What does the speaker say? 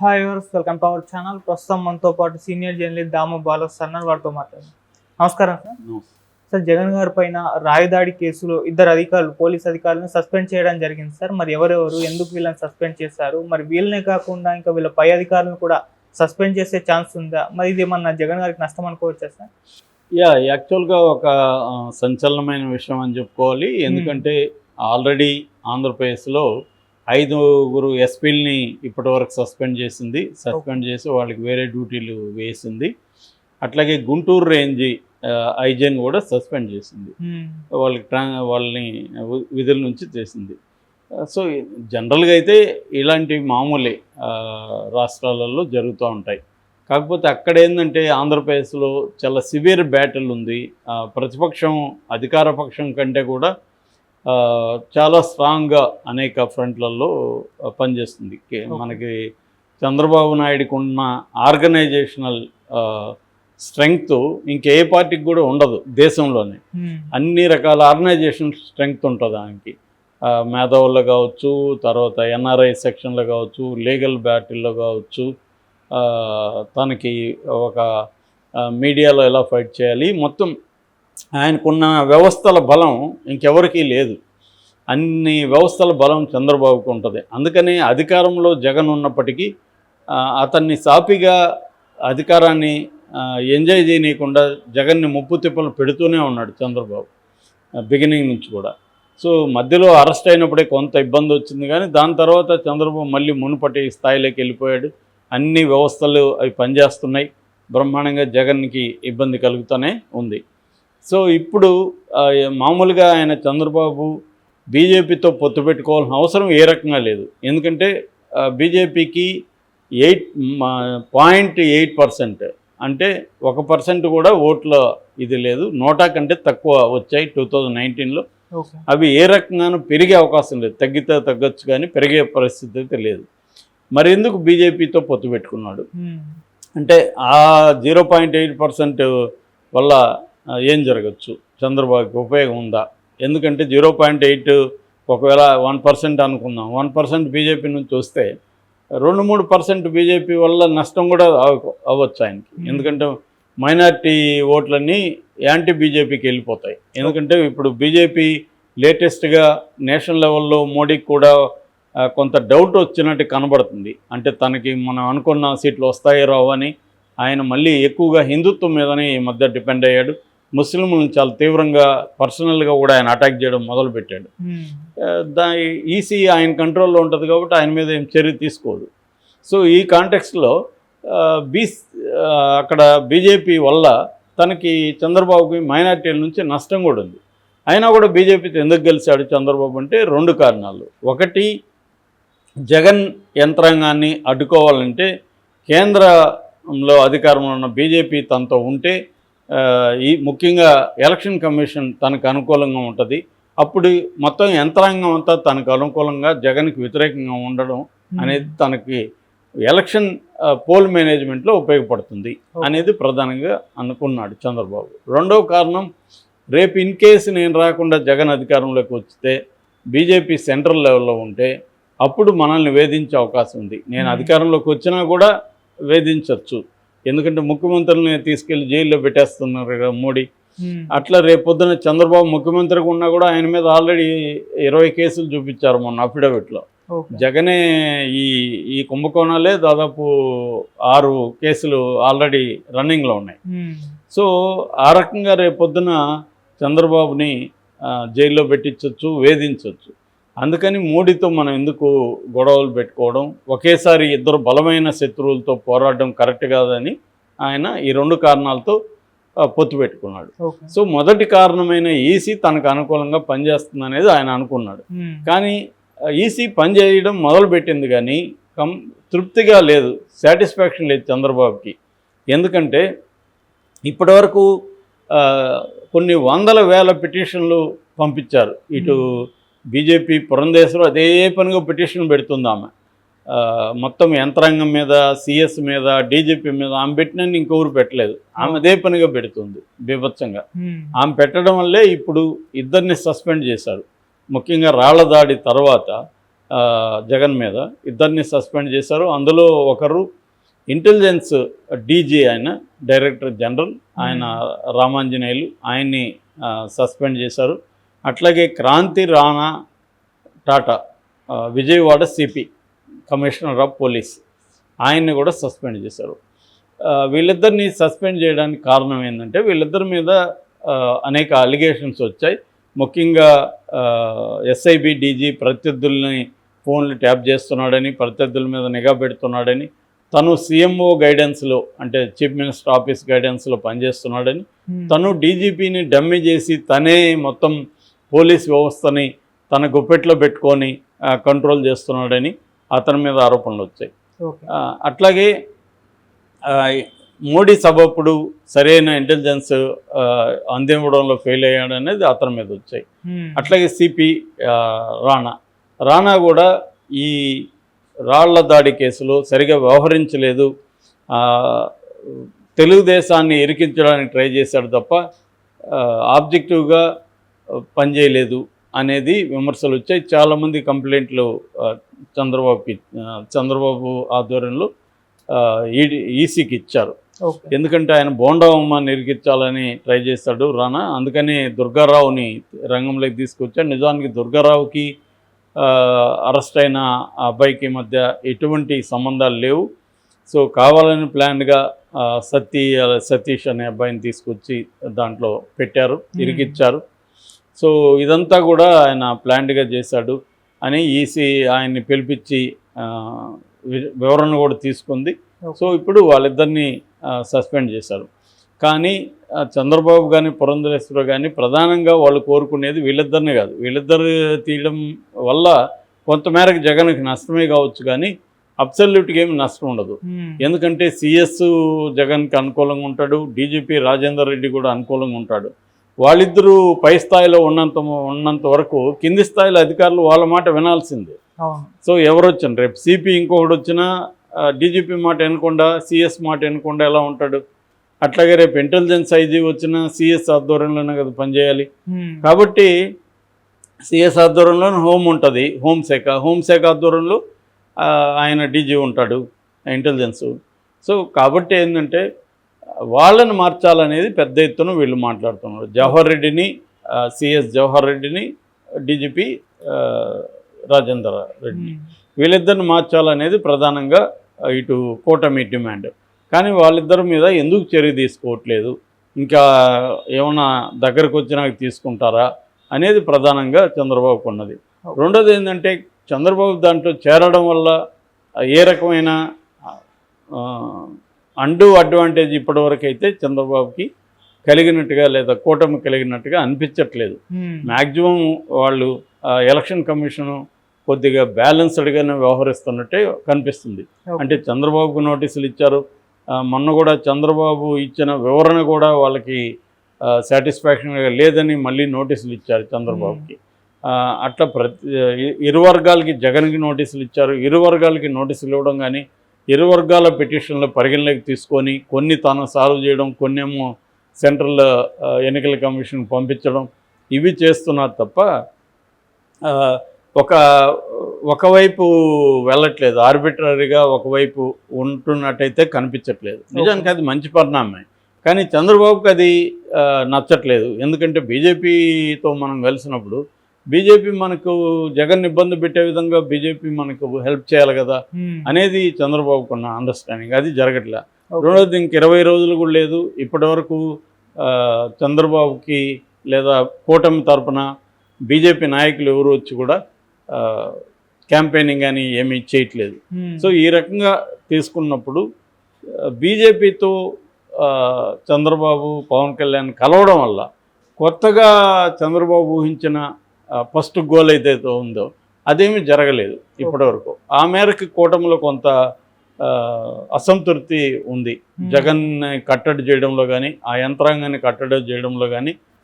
Hi viewers welcome to our channel. ప్రస్తుతం మనతో పాటు సీనియర్ జర్నలిస్ట్ దామ బాలస్ అన్నారు వారితో మాట్లాడారు నమస్కారం సార్. సార్ జగన్ గారి పైన రాయదాడి కేసులో ఇద్దరు అధికారులు పోలీస్ అధికారులను సస్పెండ్ చేయడం జరిగింది సార్. మరి ఎవరెవరు ఎందుకు వీళ్ళని సస్పెండ్ చేశారు? మరి వీళ్ళనే కాకుండా ఇంకా వీళ్ళ పై అధికారులను కూడా సస్పెండ్ చేసే ఛాన్స్ ఉందా? మరి ఇది ఏమన్నా జగన్ గారికి నష్టం అనుకోవచ్చా సార్? యా యాక్చువల్గా ఒక సంచలనమైన విషయం అని చెప్పుకోవాలి. ఎందుకంటే ఆల్రెడీ ఆంధ్రప్రదేశ్లో ఐదుగురు ఎస్పీలని ఇప్పటివరకు సస్పెండ్ చేసింది. సస్పెండ్ చేసి వాళ్ళకి వేరే డ్యూటీలు వేసింది. అట్లాగే గుంటూరు రేంజ్ ఐజన్ కూడా సస్పెండ్ చేసింది. హ్మ్. వాళ్ళకి ట్రా వాళ్ళని విధుల నుంచి చేసింది. సో జనరల్గా అయితే ఇలాంటి మామూలే రాష్ట్రాలలో జరుగుతూ ఉంటాయి. కాకపోతే అక్కడ ఏంటంటే ఆంధ్రప్రదేశ్లో చాలా సివియర్ బ్యాటిల్ ఉంది. ప్రతిపక్షం అధికార పక్షం కంటే కూడా చాలా స్ట్రాంగ్గా అనేక ఫ్రంట్లలో పనిచేస్తుంది. మనకి చంద్రబాబు నాయుడుకి ఉన్న ఆర్గనైజేషనల్ స్ట్రెంగ్త్ ఇంకే పార్టీకి కూడా ఉండదు దేశంలోనే. అన్ని రకాల ఆర్గనైజేషన్ స్ట్రెంగ్త్ ఉంటుంది ఆ, మేధావుల్లో కావచ్చు తర్వాత ఎన్ఆర్ఐ సెక్షన్లో కావచ్చు లీగల్ బ్యాటిల్లో కావచ్చు తనకి ఒక మీడియాలో ఎలా ఫైట్ చేయాలి మొత్తం ఆయనకున్న వ్యవస్థల బలం ఇంకెవరికీ లేదు. అన్ని వ్యవస్థల బలం చంద్రబాబుకు ఉంటుంది. అందుకని అధికారంలో జగన్ ఉన్నప్పటికీ అతన్ని సాపిగా అధికారాన్ని ఎంజాయ్ చేయనీయకుండా జగన్ని ముప్పు తిప్పలు పెడుతూనే ఉన్నాడు చంద్రబాబు బిగినింగ్ నుంచి కూడా. సో మధ్యలో అరెస్ట్ అయినప్పుడే కొంత ఇబ్బంది వచ్చింది కానీ దాని తర్వాత చంద్రబాబు మళ్ళీ మునుపటి స్థాయిలోకి వెళ్ళిపోయాడు. అన్ని వ్యవస్థలు అవి పనిచేస్తున్నాయి. బ్రహ్మాండంగా జగన్కి ఇబ్బంది కలుగుతూనే ఉంది. సో ఇప్పుడు మామూలుగా ఆయన చంద్రబాబు బీజేపీతో పొత్తు పెట్టుకోవాల్సిన అవసరం ఏ రకంగా లేదు. ఎందుకంటే బీజేపీకి ఎయిట్ పాయింట్ ఎయిట్ పర్సెంట్ అంటే ఒక పర్సెంట్ కూడా ఓట్ల ఇది లేదు. నోటా కంటే తక్కువ వచ్చాయి టూ థౌజండ్ నైన్టీన్లో. అవి ఏ రకంగానూ పెరిగే అవకాశం లేదు. తగ్గితే తగ్గొచ్చు కానీ పెరిగే పరిస్థితి అయితే లేదు. మరి ఎందుకు బీజేపీతో పొత్తు పెట్టుకున్నాడు. అంటే ఆ జీరో పాయింట్ ఎయిట్ పర్సెంట్ వల్ల ఏం జరగచ్చు? చంద్రబాబుకి ఉపయోగం ఉందా? ఎందుకంటే జీరో పాయింట్ ఎయిట్ ఒకవేళ వన్ పర్సెంట్ అనుకుందాం. వన్ పర్సెంట్ బీజేపీ నుంచి వస్తే రెండు మూడు పర్సెంట్ బీజేపీ వల్ల నష్టం కూడా అవ- అవ్వచ్చు ఆయనకి. ఎందుకంటే మైనార్టీ ఓట్లన్నీ యాంటీ బీజేపీకి వెళ్ళిపోతాయి. ఎందుకంటే ఇప్పుడు బీజేపీ లేటెస్ట్గా నేషనల్ లెవెల్లో మోడీకి కూడా కొంత డౌట్ వచ్చినట్టు కనబడుతుంది. అంటే తనకి మనం అనుకున్న సీట్లు వస్తాయో రావు అని ఆయన మళ్ళీ ఎక్కువగా హిందుత్వం మీదనే ఈ మధ్య డిపెండ్ అయ్యాడు. ముస్లింలను చాలా తీవ్రంగా పర్సనల్గా కూడా ఆయన అటాక్ చేయడం మొదలుపెట్టాడు. ఆ, దా ఈసీ ఆయన కంట్రోల్లో ఉంటుంది కాబట్టి ఆయన మీద ఏం చర్య తీసుకోదు. సో ఈ కాంటెక్స్లో బీ అక్కడ బీజేపీ వల్ల తనకి చంద్రబాబుకి మైనార్టీల నుంచి నష్టం కూడా ఉంది. అయినా కూడా బీజేపీతో ఎందుకు గెలిచాడు చంద్రబాబు అంటే రెండు కారణాలు. ఒకటి జగన్ యంత్రాంగాన్ని అడ్డుకోవాలంటే కేంద్రంలో అధికారంలో ఉన్న బీజేపీ తనతో ఉంటే ఈ ముఖ్యంగా ఎలక్షన్ కమిషన్ తనకు అనుకూలంగా ఉంటుంది అప్పుడు మొత్తం యంత్రాంగం అంతా తనకు అనుకూలంగా జగన్కి వ్యతిరేకంగా ఉండడం. అనేది తనకి ఎలక్షన్ పోల్ మేనేజ్మెంట్లో ఉపయోగపడుతుంది. అనేది ప్రధానంగా అనుకున్నాడు చంద్రబాబు రెండవ కారణం రేపు ఇన్ కేసు నేను రాకుండా జగన్ అధికారంలోకి వస్తే బీజేపీ సెంట్రల్ లెవెల్లో ఉంటే అప్పుడు మనల్ని వేధించే అవకాశం ఉంది నేను. అధికారంలోకి వచ్చినా కూడా వేధించవచ్చు ఎందుకంటే ముఖ్యమంత్రులని తీసుకెళ్ళి జైల్లో పెట్టేస్తున్నారు కదా మోడీ. అట్లా రేపు పొద్దున చంద్రబాబు ముఖ్యమంత్రిగా ఉన్నా కూడా ఆయన మీద ఆల్రెడీ ఇరవై కేసులు చూపించారు మొన్న అఫిడవిట్లో. జగనే ఈ ఈ కుంభకోణాలే దాదాపు ఆరు కేసులు ఆల్రెడీ రన్నింగ్లో ఉన్నాయి. సో ఆ రకంగా రేపు పొద్దున చంద్రబాబుని జైల్లో పెట్టించవచ్చు వేధించవచ్చు అందుకని మోడీతో మనం ఎందుకు గొడవలు పెట్టుకోవడం? ఒకేసారి ఇద్దరు బలమైన శత్రువులతో పోరాడడం కరెక్ట్ కాదని ఆయన ఈ రెండు కారణాలతో పొత్తు పెట్టుకున్నాడు. సో మొదటి కారణమైన ఈసీ తనకు అనుకూలంగా పనిచేస్తుంది అనేది ఆయన అనుకున్నాడు. కానీ ఈసీ పనిచేయడం మొదలుపెట్టింది కానీ కం తృప్తిగా లేదు. సాటిస్ఫాక్షన్ లేదు చంద్రబాబుకి. ఎందుకంటే ఇప్పటివరకు కొన్ని వందల వేల పిటిషన్లు పంపించారు. ఇటు బీజేపీ పురంధేశ్వరం అదే పనిగా పిటిషన్ పెడుతుంది ఆమె. మొత్తం యంత్రాంగం మీద సిఎస్ మీద డీజీపీ మీద ఆమె పెట్టినని ఇంకొకరు పెట్టలేదు. ఆమె అదే పనిగా పెడుతుంది బీభత్సంగా. ఆమె పెట్టడం వల్లే ఇప్పుడు ఇద్దరిని సస్పెండ్ చేశారు. ముఖ్యంగా రాళ్ళ దాడి తర్వాత జగన్ మీద ఇద్దరిని సస్పెండ్ చేశారు. అందులో ఒకరు ఇంటెలిజెన్స్ డీజీ ఆయన డైరెక్టర్ జనరల్ ఆయన రామాంజనేయులు ఆయన్ని సస్పెండ్ చేశారు. అట్లాగే Kranthi Rana Tata Vijayawada CP commissioner of police ఆయన్ని కూడా సస్పెండ్ చేశారు. వీళ్ళిద్దరిని సస్పెండ్ చేయడానికి కారణం ఏంటంటే వీళ్ళిద్దరి మీద అనేక అలిగేషన్స్ వచ్చాయి. ముఖ్యంగా ఎస్ఐబి డీజీ ప్రత్యర్థుల్ని ఫోన్లు ట్యాప్ చేస్తున్నాడని ప్రత్యర్థుల మీద నిఘా పెడుతున్నాడని తను సీఎంఓ గైడెన్స్లో అంటే చీఫ్ మినిస్టర్ ఆఫీస్ గైడెన్స్లో పనిచేస్తున్నాడని తను డీజీపీని డమ్మీ చేసి తనే మొత్తం పోలీస్ వ్యవస్థని తన గుప్పెట్లో పెట్టుకొని కంట్రోల్ చేస్తున్నాడని అతని మీద ఆరోపణలు వచ్చాయి. అట్లాగే మోడీ సభప్పుడు సరైన ఇంటెలిజెన్స్ అందివ్వడంలో ఫెయిల్ అయ్యాడనేది అతని మీద వచ్చాయి. అట్లాగే సిపి రాణా. రాణా కూడా ఈ రాళ్ళ దాడి కేసులో సరిగా వ్యవహరించలేదు. తెలుగుదేశాన్ని ఇరికించడానికి ట్రై చేశాడు తప్ప ఆబ్జెక్టివ్గా పనిచేయలేదు అనేది విమర్శలు వచ్చాయి. చాలామంది కంప్లైంట్లు చంద్రబాబుకి చంద్రబాబు ఆధ్వర్యంలో ఈడీ ఈసీకి ఇచ్చారు. ఎందుకంటే ఆయన బోండవమ్మ నిరికించాలని ట్రై చేస్తాడు రానా. అందుకని దుర్గారావుని రంగంలోకి తీసుకొచ్చాడు. నిజానికి దుర్గారావుకి అరెస్ట్ అయిన అబ్బాయికి మధ్య ఎటువంటి సంబంధాలు లేవు. సో కావాలని ప్లాన్గా సతీ సతీష్ అనే అబ్బాయిని తీసుకొచ్చి దాంట్లో పెట్టారు ఇరికిచ్చారు. సో ఇదంతా కూడా ఆయన ప్లాన్డ్గా చేశాడు అని ఈసీ ఆయన్ని పిలిపించి వివరణ కూడా తీసుకుంది. సో ఇప్పుడు వాళ్ళిద్దరిని సస్పెండ్ చేశారు. కానీ చంద్రబాబు కానీ పురంధరేశ్వర కానీ ప్రధానంగా వాళ్ళు కోరుకునేది వీళ్ళిద్దరిని కాదు. వీళ్ళిద్దరు తీయడం వల్ల కొంతమేరకు జగన్కి నష్టమే కావచ్చు కానీ అబ్సల్యూట్గా ఏమి నష్టం ఉండదు. ఎందుకంటే సిఎస్ జగన్కి అనుకూలంగా ఉంటాడు డీజీపీ రాజేందర్ రెడ్డి కూడా అనుకూలంగా ఉంటాడు. వాళ్ళిద్దరూ పై స్థాయిలో ఉన్నంత ఉన్నంత వరకు కింది స్థాయిలో అధికారులు వాళ్ళ మాట వినాల్సిందే. సో ఎవరు వచ్చాను రేపు సిపి ఇంకొకటి వచ్చినా డీజీపీ మాట వినకుండా సిఎస్ మాట వినకుండా ఎలా ఉంటాడు? అట్లాగే రేపు ఇంటెలిజెన్స్ ఐజీ వచ్చినా సిఎస్ ఆధ్వర్యంలోనే కదా పనిచేయాలి. కాబట్టి సిఎస్ ఆధ్వర్యంలో హోం ఉంటుంది. హోంశాఖ హోంశాఖ ఆధ్వర్యంలో ఆయన డీజీ ఉంటాడు ఇంటెలిజెన్స్. సో కాబట్టి ఏంటంటే వాళ్ళని మార్చాలనేది పెద్ద ఎత్తున వీళ్ళు మాట్లాడుతున్నారు. జవహర్ రెడ్డిని సిఎస్ జవహర్ రెడ్డిని డీజీపీ రాజేందర్ రెడ్డి వీళ్ళిద్దరిని మార్చాలనేది ప్రధానంగా ఇటు కూటమి డిమాండ్. కానీ వాళ్ళిద్దరి మీద ఎందుకు చర్య తీసుకోవట్లేదు? ఇంకా ఏమన్నా దగ్గరకు వచ్చినాక తీసుకుంటారా అనేది ప్రధానంగా చంద్రబాబుకు ఉన్నది. రెండోది ఏంటంటే చంద్రబాబు దాంట్లో చేరడం వల్ల ఏ రకమైన అండు అడ్వాంటేజ్ ఇప్పటివరకు అయితే చంద్రబాబుకి కలిగినట్టుగా లేదా కూటమి కలిగినట్టుగా అనిపించట్లేదు. మ్యాక్సిమం వాళ్ళు ఎలక్షన్ కమిషను కొద్దిగా బ్యాలెన్స్డ్గానే వ్యవహరిస్తున్నట్టే కనిపిస్తుంది. అంటే చంద్రబాబుకు నోటీసులు ఇచ్చారు. మొన్న కూడా చంద్రబాబు ఇచ్చిన వివరణ కూడా వాళ్ళకి సాటిస్ఫాక్షన్గా లేదని మళ్ళీ నోటీసులు ఇచ్చారు చంద్రబాబుకి. అట్లా ప్రతి ఇరు వర్గాలకి జగన్కి నోటీసులు ఇచ్చారు. ఇరు వర్గాలకి నోటీసులు ఇవ్వడం కానీ ఇరు వర్గాల పిటిషన్లు పరిగణలోకి తీసుకొని కొన్ని తాను సాల్వ్ చేయడం కొన్ని ఏమో సెంట్రల్ ఎన్నికల కమిషన్ పంపించడం ఇవి చేస్తున్నారు తప్ప ఒక ఒకవైపు వెళ్ళట్లేదు ఆర్బిటరీగా ఒకవైపు ఉంటున్నట్టయితే కనిపించట్లేదు. నిజానికి అది మంచి పరిణామమే. కానీ చంద్రబాబుకి అది నచ్చట్లేదు. ఎందుకంటే బీజేపీతో మనం కలిసినప్పుడు బీజేపీ మనకు జగన్ ఇబ్బంది పెట్టే విధంగా బీజేపీ మనకు హెల్ప్ చేయాలి కదా అనేది చంద్రబాబుకు ఉన్న అండర్స్టాండింగ్ అది జరగట్లే. రెండోది ఇంక ఇరవై రోజులు కూడా లేదు. ఇప్పటివరకు ఆ, చంద్రబాబుకి లేదా కూటమి తరపున బీజేపీ నాయకులు ఎవరు వచ్చి కూడా క్యాంపెయినింగ్ అని ఏమీ చేయట్లేదు. సో ఈ రకంగా తీసుకున్నప్పుడు బీజేపీతో చంద్రబాబు పవన్ కళ్యాణ్ కలవడం వల్ల కొత్తగా చంద్రబాబు ఊహించిన ఫస్ట్ గోల్ ఏదైతే ఉందో అదేమీ జరగలేదు ఇప్పటివరకు. ఆ మేరకు కూటమిలో కొంత అసంతృప్తి ఉంది. జగన్ కట్టడి చేయడంలో కానీ ఆ యంత్రాంగాన్ని కట్టడి చేయడంలో కానీ